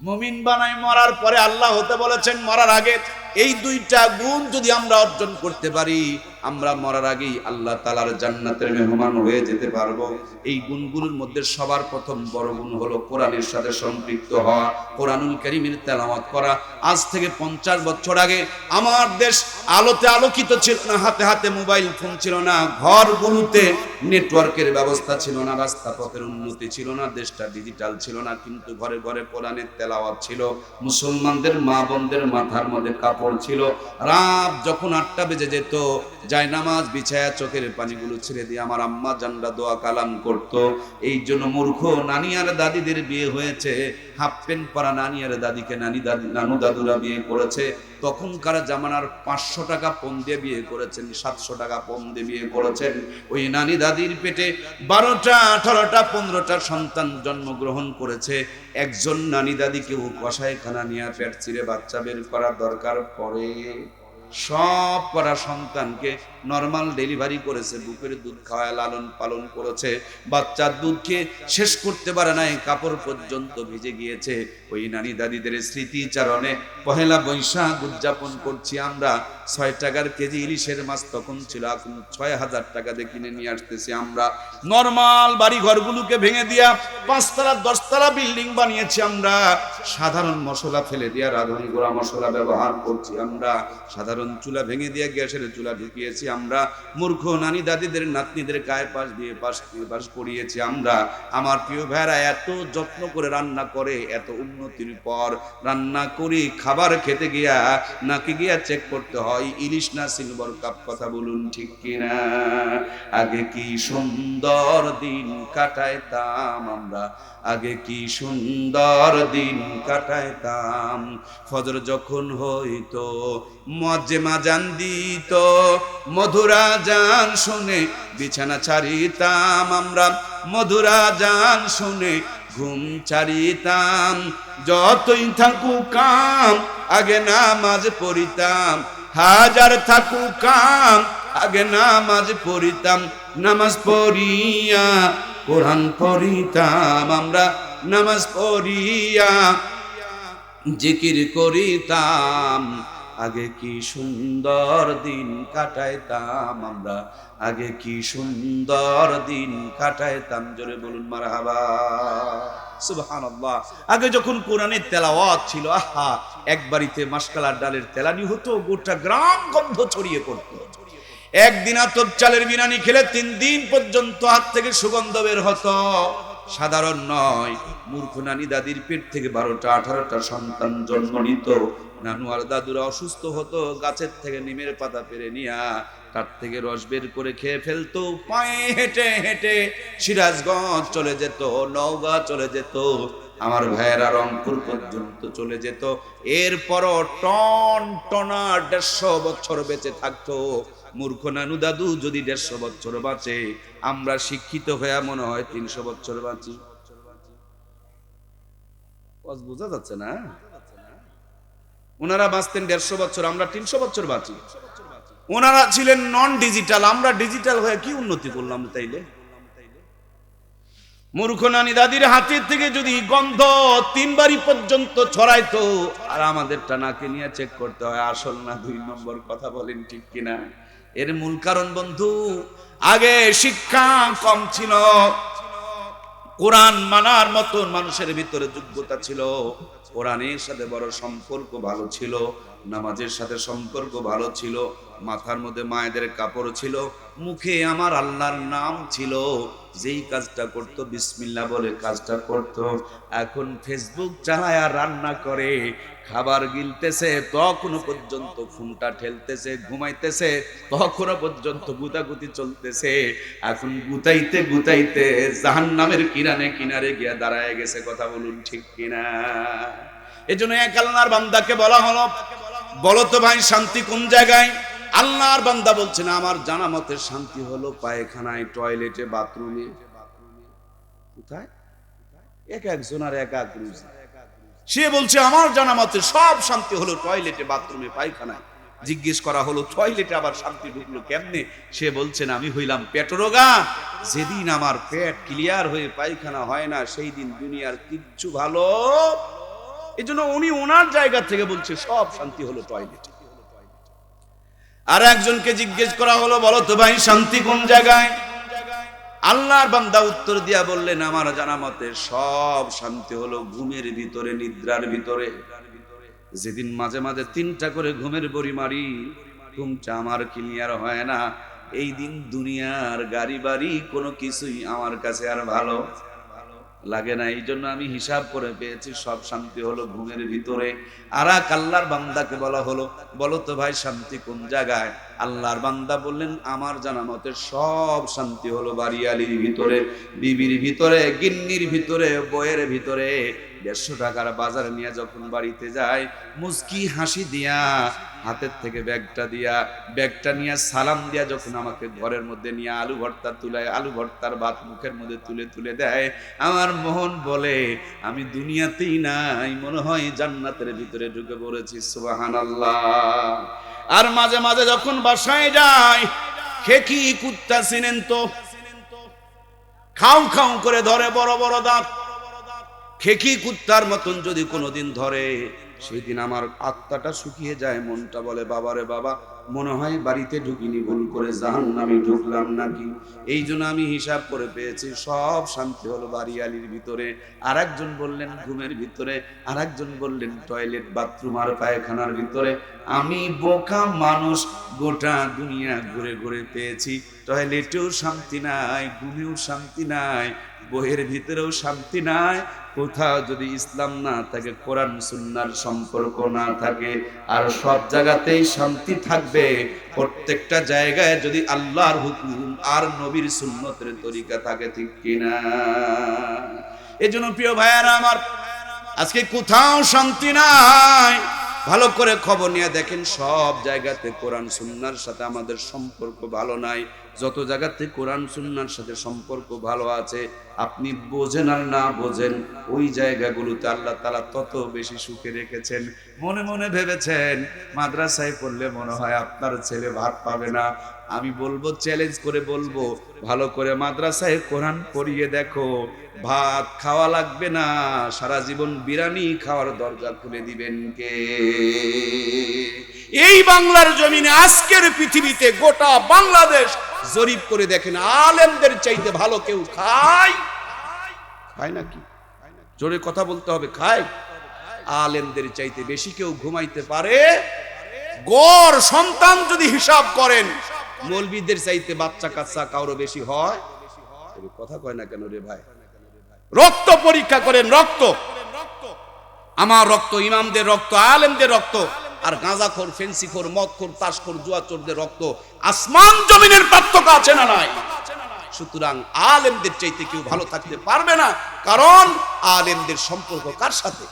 মুমিন বানাই মরার পরে আল্লাহ হতে বলেছেন, মরার আগে এই দুইটা গুণ যদি আমরা অর্জন করতে পারি আমরা মরার আগেই আল্লাহ তালার জান্নাতের মেহমান হয়ে যেতে পারব। এই গুণগুলোর মধ্যে সবার প্রথম বড় গুণ হলো কোরআনের সাথে সম্পৃক্ত হওয়া, কোরআনুল করিমের তেলাওয়াত করা। আজ থেকে পঞ্চাশ বছর আগে আমার দেশ আলোতে আলোকিত ছিল না, হাতে হাতে মোবাইল ফোন ছিল না, ঘরগুলোতে নেটওয়ার্কের ব্যবস্থা ছিল না রাস্তা পথের উন্নতি ছিল না, দেশটা ডিজিটাল ছিল না, কিন্তু ঘরে ঘরে কোরআনের তেলাওয়াত ছিল। মুসলমানদের মা বোনদের মাথার মধ্যে কাপড় ছিল। রাত যখন আটটা বেজে যেত যায় নামাজ বিছায়া চোখের পানিগুলো ছেড়ে দিয়ে আমার আম্মা জানরা দোয়া কালাম করত। এই জন্য মূর্খ নানি আর দাদিদের বিয়ে হয়েছে। হাফ প্যান্ট পরা নানি আর দাদিকে নানি দাদি, নানু দাদুরা বিয়ে করেছে। তখনকার জামানার পাঁচশো টাকা পণ দিয়ে বিয়ে করেছেন, সাতশো টাকা পণ দিয়ে বিয়ে করেছেন। ওই নানি দাদির পেটে বারোটা, আঠারোটা, পনেরোটা সন্তান জন্মগ্রহণ করেছে। একজন নানি দাদিকেও কষাইখানা নিয়ে পেট চিরে বাচ্চা বের করার দরকার পড়ে। সব করা সন্তানকে নর্মাল ডেলিভারি করেছে, বুকের দুধ খাওয়ায়, লালন পালন করেছে, বাচ্চার দুধ খেয়ে শেষ করতে পারে নাই, কাপড় পর্যন্ত ভিজে গিয়েছে। ওই নানি দাদিদের স্মৃতিচারণে পহেলা বৈশাখ উদযাপন করছি আমরা। ছয় টাকার কেজি ইলিশের মাছ তখন ছিল এখন ছয় হাজার টাকা দিয়ে কিনে নিয়ে আসতেছি আমরা। নর্মাল বাড়ি ঘরগুলোকে ভেঙে দিয়া পাঁচতলা, দশতলা বিল্ডিং বানিয়েছি আমরা। সাধারণ মশলা ফেলে দিয়া, রাঁধুনি গোড়া মশলা ব্যবহার করছি আমরা। সাধারণ চুলা ভেঙে দিয়ে গ্যাসের চুলা ঢুকিয়েছি আমরা। মূর্খ নানি দাদিদের নাতনিদের গায়ে পাশ দিয়ে পাশ দিয়ে পাশ করিয়েছি আমরা। আমার প্রিয় ভাইরা, এত যত্ন করে রান্না করে, এত উন্নতির পর রান্না করি, খাবার খেতে গিয়া নাকি গিয়া চেক করতে হয়। ইলিশ না সিলভার কাপ, কথা বলুন ঠিক কিনা? আগে কি সুন্দর দিন কাটাইতাম আমরা? আগে কি সুন্দর দিন কাটাইতাম? ফজর যখন হইতো মজে মাজান দিত, মধুরা জান শুনে বিছানা ছাড়িতাম আমরা। মধুরা জান শুনে ঘুম ছাড়িতাম। যতই থাকুক কাম আগে নামাজ পড়িতাম। হাজার থাকুকাম আগে নামাজ পড়িতাম, নামাজ পড়িয়া, কোরআন পড়িতাম আমরা, নামাজ পড়িয়া, জিকির করিতাম, আগে কি সুন্দর দিন কাটাইতাম আমরা, আগে কি সুন্দর দিন কাটাইতাম, জোরে বলুন মারহাবা। আগে যখন কোরআনের তেলাওয়াত ছিল, আহা, এক বাড়িতে মাসকালার ডালের তেলানি হতো, গোটা গ্রাম গন্ধ ছড়িয়ে একদিন চালের খেলে তিন দিন পর্যন্ত হাত থেকে সুগন্ধ বের হতো। সাধারণ নয়, মূর্খ নানি দাদির পেট থেকে বারোটা, আঠারোটা সন্তান জন্ম নিত। নানু আর দাদুরা অসুস্থ হতো, গাছের থেকে নিমের পাতা পেরে নিয়া তার থেকে রস বের করে খেয়ে ফেলতো। পায়ে হেঁটে হেঁটে সিরাজগঞ্জ চলে যেত, নওগাঁ চলে যেত। আমার ভাইয়েরা রংপুর পর্যন্ত চলে যেত। এরপরও টন টনা দেড়শো বছর বেঁচে থাকতো। মূর্খ নানু দাদু যদি দেড়শো বছর বাঁচে, আমরা শিক্ষিত হয়ে মনে হয় তিনশো বছর বাঁচি। বোঝা যাচ্ছে না? ওনারা বাঁচতেন দেড়শো বছর, আমরা তিনশো বছর বাঁচি। ওনারা ছিলেন নন ডিজিটাল আমরা ডিজিটাল হয়ে কি উন্নতি করলাম তাইলে? মূর্খ নানি দাদির হাতের থেকে যদি গন্ধ তিন বাড়ি পর্যন্ত ছড়াইতো, আর আমাদেরটা নাকে নিয়ে চেক করতে হয়, আসল না দুই নম্বর কথা বলেন ঠিক কিনা? এর মূল কারণ বন্ধু, আগে শিক্ষা কম ছিল, কোরআন মানার মতন মানুষের ভিতরে যোগ্যতা ছিল, কোরআনের সাথে বড় সম্পর্ক ভালো ছিল, নামাজের সাথে সম্পর্ক ভালো ছিল মাথার মধ্যে মায়েদের কাপড় ছিল, মুখে আমার আল্লাহর নাম ছিল। যেই কাজটা করতো বিসমিল্লা বলে কাজটা করতো। এখন ফেসবুক চালায় আর রান্না করে, খাবার গিলতেছে, তখনও পর্যন্ত ফোনটা ঠেলতেছে, ঘুমাইতেছে, তখনও পর্যন্ত গুতাগুতি চলতেছে। এখন গুতাইতে গুতাইতে জাহান নামের কিনারে কিনারে গিয়া দাঁড়ায় গেছে, কথা বলুন ঠিক কিনা? এজন্য এক আল্লাহর বান্দাকে বলা হলো, বলো তো ভাই, শান্তি কোন জায়গায়? আল্লাহর বান্দা বলছে, না, আমার জানা মতে শান্তি হলো পায়খানায়, টয়লেটে, বাথরুমে। কোথায়? এক একজন আর এক এক। সে বলছে, আমার জানা মতে সব শান্তি হলো টয়লেটে, বাথরুমে, পায়খানায়। জিজ্ঞেস করা হলো, টয়লেটে আবার শান্তি ঢুকলো কেমনে? সে বলছেন আমি হইলাম পেটরোগা। যেদিন আমার পেট ক্লিয়ার হয়ে পায়খানা হয় না, সেই দিন দুনিয়ার কিচ্ছু ভালো। এই জন্য উনি ওনার জায়গা থেকে বলছে, সব শান্তি হলো টয়লেট। আর একজনকে জিজ্ঞেস করা হলো, বলো তো ভাই, শান্তি কোন জায়গায়? আল্লাহর বান্দা উত্তর দিয়া বললেন, আমার জানা মতে সব শান্তি হলো ঘুমের ভিতরে, নিদ্রার ভিতরে। যেদিন মাঝে মাঝে তিনটা করে ঘুমের বড়ি মারি, ঘুমটা আমার ক্লিয়ার হয় না। এই দিন দুনিয়ার গাড়ি বাড়ি কোনো কিছুই আমার কাছে আর ভালো লাগে না। এই জন্য আমি হিসাব করে পেয়েছি, সব শান্তি হলো ঘুমের ভিতরে। আর এক আল্লাহর বান্দাকে বলা হলো, বলো তো ভাই শান্তি কোন জায়গায়? আল্লাহর বান্দা বললেন, আমার জানা মতে সব শান্তি হলো বাড়িয়ালির ভিতরে, বিবির ভিতরে, গিন্নির ভিতরে বইয়ের ভিতরে। দেড়শো টাকার বাজার নিয়ে যখন বাড়িতে যায় মুস্কি হাসি দিয়া, হাতের থেকে ব্যাগটা দিয়া, ব্যাগটা নিয়ে সালাম দিয়া যখন আমাকে ঘরের মধ্যে নিয়ে আলু ভর্তা তুলায় আলু ভর্তার ভাত মুখের মধ্যে তুলে তুলে দেয়, আমার মোহন বলে, আমি দুনিয়াতেই নাই, মনে হয় জান্নাতের ভিতরে ঢুকে পড়েছি সুবাহান আর মাঝে মাঝে যখন বাসায় যায় খেকি কুত্তা চিনেন তো? খাও খাও করে ধরে বড় বড় দাঁত। খেকি কুত্তার মতন যদি কোনোদিন ধরে সেই দিন আমার আত্মাটা শুকিয়ে যায়, মনটা বলে বাবারে বাবা, মনে হয় বাড়িতে ঢুকিনি, ভুল করে জাহান আমি ঢুকলাম নাকি? এই জন্য আমি হিসাব করে পেয়েছি, সব শান্তি হলো বাড়িয়ালির ভিতরে। আর একজন বললেন, ঘুমের ভিতরে। আর একজন বললেন, টয়লেট, বাথরুম আর পায়খানার ভিতরে। আমি বোকা মানুষ, গোটা দুনিয়া ঘুরে ঘুরে পেয়েছি। টয়লেটেও শান্তি নাই, ঘুমেও শান্তি নাই বইয়ের ভিতরেও শান্তি নাই। কোথাও যদি ইসলাম না থাকে, কোরআন সুন্নার সম্পর্ক না থাকে, আর সব জায়গাতেই শান্তি থাকবে, প্রত্যেকটা জায়গায় যদি আল্লাহর হুকুম আর নবীর সুন্নতের তরিকা থাকে, ঠিক কিনা? এই জন্য প্রিয় ভাইয়ারা আমার, আজকে কোথাও শান্তি নাই। ভালো করে খবর নিয়ে দেখেন, সব জায়গাতে কোরআন সুন্নার সাথে আমাদের সম্পর্ক ভালো নাই। যত জায়গাতে কোরআন সুন্নার সাথে সম্পর্ক ভালো আছে, আপনি বোঝেন আর না বোঝেন, ওই জায়গাগুলোতে আল্লাহ তালা তত বেশি সুখে রেখেছেন। মনে মনে ভেবেছেন, মাদ্রাসায় পড়লে মনে হয় আপনার ছেলে ভাত পাবে না আমি বলব চ্যালেঞ্জ করে বলব, ভালো করে মাদ্রাসায় কোরআন পড়িয়ে দেখো। ভাত খাওয়া লাগবে না, সারা জীবন বিরানি খাওয়ার দরজা খুলে দিবেন কে? এই বাংলার জমিনে আজকের পৃথিবীতে গোটা বাংলাদেশ জরিপ করে দেখেন, আলেমদের চাইতে ভালো কেউ খায়? খায় নাকি? জোরে কথা বলতে হবে, খায়? আলেমদের চাইতে বেশি কেউ ঘুমাইতে পারে? গড় সন্তান যদি হিসাব করেন মৌলবীদের চাইতে বাচ্চা কাচ্চা কারও বেশি হয়? কথা কয় না কেন রে ভাই? রক্ত পরীক্ষা করেন, রক্ত। আমার রক্ত, ইমামদের রক্ত, আলেমদের রক্ত, আর গাঁজাখোর, ফেন্সিখোর, মদখোর, তাসখোর, জুয়াচোরদের রক্ত। আসমান জমিনের পার্থক্য আছে না নাই? সুতরাং আলেমদের চাইতে কেউ ভালো থাকতে পারবে না, কারণ আলেমদের সম্পর্ক কার সাথে?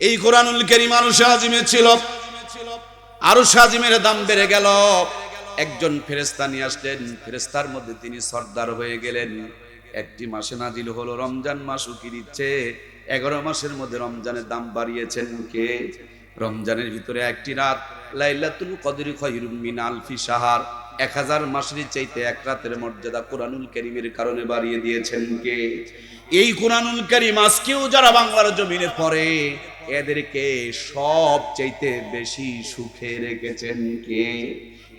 এই কোরআনুল কারীম আরশে আজিমে ছিল আরশে আজিমের দাম বেড়ে গেল। একজন ফেরেশতা নিয়ে আসলেন। ফেরেস্তার মধ্যে তিনি সর্দার হয়ে গেলেন। একটি মাসে নাজিল হলো রমজান মাস উকি দিচ্ছে? এগারো মাসের মধ্যে রমজানের দাম বাড়িয়েছেন কে? রমজানের ভিতরে একটি রাত, লাইলাতুল কদরি খয়রুম মিন আলফি সাহার এক হাজার মাসের চাইতে এক রাতের মর্যাদা কোরআনুল করিমের কারণে বাড়িয়ে দিয়েছেন কে? এই কোরআনুল করিম আজকেও যারা বাংলার জমিনে পড়ে, এদেরকে সব চাইতে বেশি সুখে রেখেছেন কে?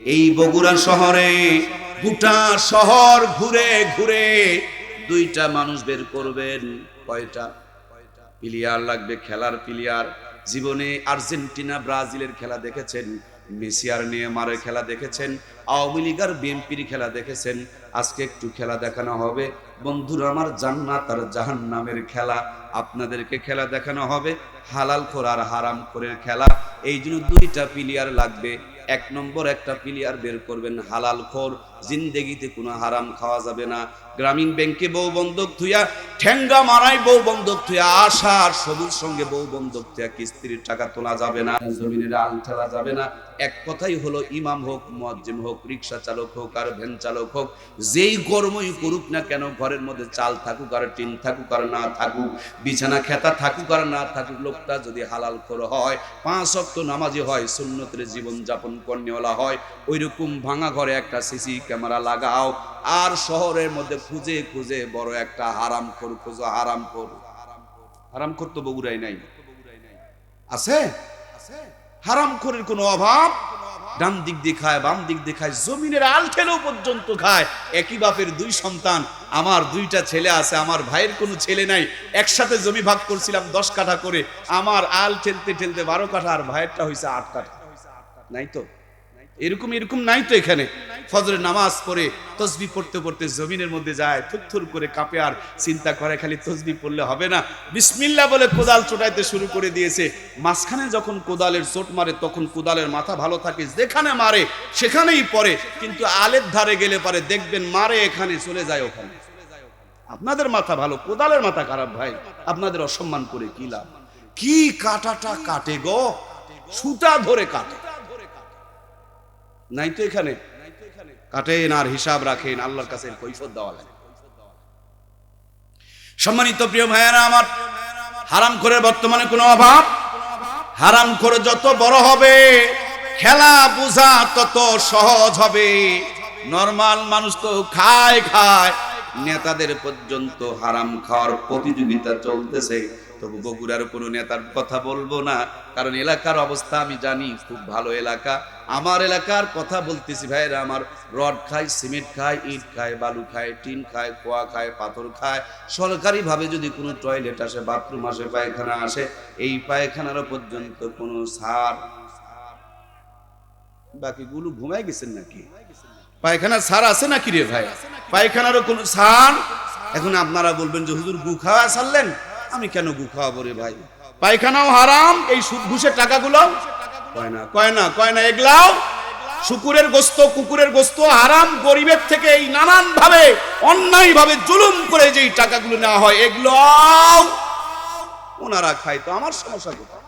এই বগুড়া শহরে গোটা শহর ঘুরে ঘুরে দুইটা মানুষ বের করবেন, কয়টা? প্লেয়ার লাগবে, খেলার প্লেয়ার। জীবনে আর্জেন্টিনা, ব্রাজিলের খেলা দেখেছেন, মেসি আর নেইমারের খেলা দেখেছেন, আওয়ামী লীগ আর বিএনপির খেলা দেখেছেন। আজকে একটু খেলা দেখানো হবে। বন্ধুরা, আমার জান্নাত আর জাহান্নামের খেলা, আপনাদেরকে খেলা দেখানো হবে। হালাল খোর আর হারাম খোরের খেলা। এই জন্য দুইটা প্লেয়ার লাগবে। এক নম্বর একটা প্লেয়ার বের করবেন হালাল খোর। জিন্দেগিতে কোনো হারাম খাওয়া যাবে না। গ্রামীণ ব্যাংকে বউ বন্ধক থুইয়া ঠেঙ্গা মারাই বউ বন্ধক থুইয়া আশা আর সবুজ সঙ্গে বউ বন্ধক থুইয়া কিস্তির টাকা তোলা যাবে না, জমিনের আল ঠেলা যাবে না। এক কথাই হলো, ইমাম হোক, মুয়াজ্জিম হোক রিক্সা চালক হোক, আর ভ্যান চালক হোক, যেই কর্মই করুক না কেন, ঘরের মধ্যে চাল থাকুক আর টিন থাকুক আর না থাকুক, বিছানা খেতা থাকুক আর না থাকুক, লোকটা যদি হালাল খোর হয়, পাঁচ অক্ত নামাজি হয়, সুন্নতের জীবন যাপন কর্নেওয়ালা হয়, ওইরকম ভাঙা ঘরে একটা সিসি ক্যামেরা লাগাও, আর শহরের মধ্যে খুঁজে খুঁজে বড় একটা হারাম খোর খুঁজো, হারাম খোর। হারাম করতো বগুড়াই নাই। আছে? হারাম করের কোনো অভাব? ডান দিক দিয়ে খায় বাম দিক দিয়ে খায় জমিনের আল ঠেলেও পর্যন্ত খায়। একই বাপের দুই সন্তান, আমার দুইটা ছেলে আছে, আমার ভাইয়ের কোনো ছেলে নাই। একসাথে জমি ভাগ করছিলাম দশ কাঠা করে, আমার আল ঠেলতে ঠেলতে বারো কাঠা, আর ভাইয়েরটা হয়েছে আট কাঠা। নাই তো? এরকম এরকম নাই তো এখানে। ফজরের নামাজ পড়ে, তসবি পড়তে পড়তে জমিনের মধ্যে যায়, থুর করে কাঁপে আর চিন্তা করে খালি তসবি পড়লে হবে না। বিসমিল্লা বলে কোদাল চোটাইতে শুরু করে দিয়েছে। মাঝখানে যখন কোদালের চোট মারে, তখন কোদালের মাথা ভালো থাকে, যেখানে মারে, সেখানেই পড়ে। কিন্তু আলের ধারে গেলে পারে, দেখবেন মারে এখানে, চলে যায় ওখানে। আপনাদের মাথা ভালো, কোদালের মাথা খারাপ ভাই। আপনাদের অসম্মান করে কি লাভ? কি কাটাটা কাটে গো? সুতা ধরে কাটে। নাই তো এখানে? কাটেন আর হিসাব রাখেন, আল্লাহর কাছে কৈফত দেওয়া লাগে। সম্মানিত প্রিয় ভাইয়েরা, আমার হারাম করে বর্তমানে কোনো অভাব? হারাম করে যত বড় হবে, খেলা বোঝা তত সহজ হবে। নর্মাল মানুষ তো খায় খায়, নেতাদের পর্যন্ত হারাম খাওয়ার প্রতিযোগিতা চলতেছে। তবু বগুড়ার কোনো নেতার কথা বলব না, কারণ এলাকার অবস্থা আমি জানি, খুব ভালো এলাকা। আমার এলাকার কথা বলতেছি ভাইরা আমার রড খায়, সিমেন্ট খায়, ইট খায়, বালু খায়, টিন খায় কোয়া খায়, পাথর খায়। সরকারিভাবে যদি কোনো টয়লেট আসে, বাথরুম আসে, পায়খানা আসে, এই পায়খানারও পর্যন্ত কোনো সার বাকিগুলো ঘুমায় গেছেন নাকি? পায়খানা সার আছে নাকি রে ভাই? পায়খানারও কোনো সার? এখন আপনারা বলবেন যে, হুজুর গু খাওয়া ছাড়লেন আমি কেন গু খাওয়াবো রে ভাই? পায়খানাও হারাম এই সুদ ঘুষের টাকাগুলো কয় না কয় না কয় না এগুলাও শুকুরের গোস্ত কুকুরের গোস্ত হারাম গরিবের থেকে এই নানান ভাবে অন্যায় ভাবে জুলুম করে যেই টাকাগুলো নেওয়া হয় এগুলো ওনারা খায়। তো আমার সমস্যা কোথায়?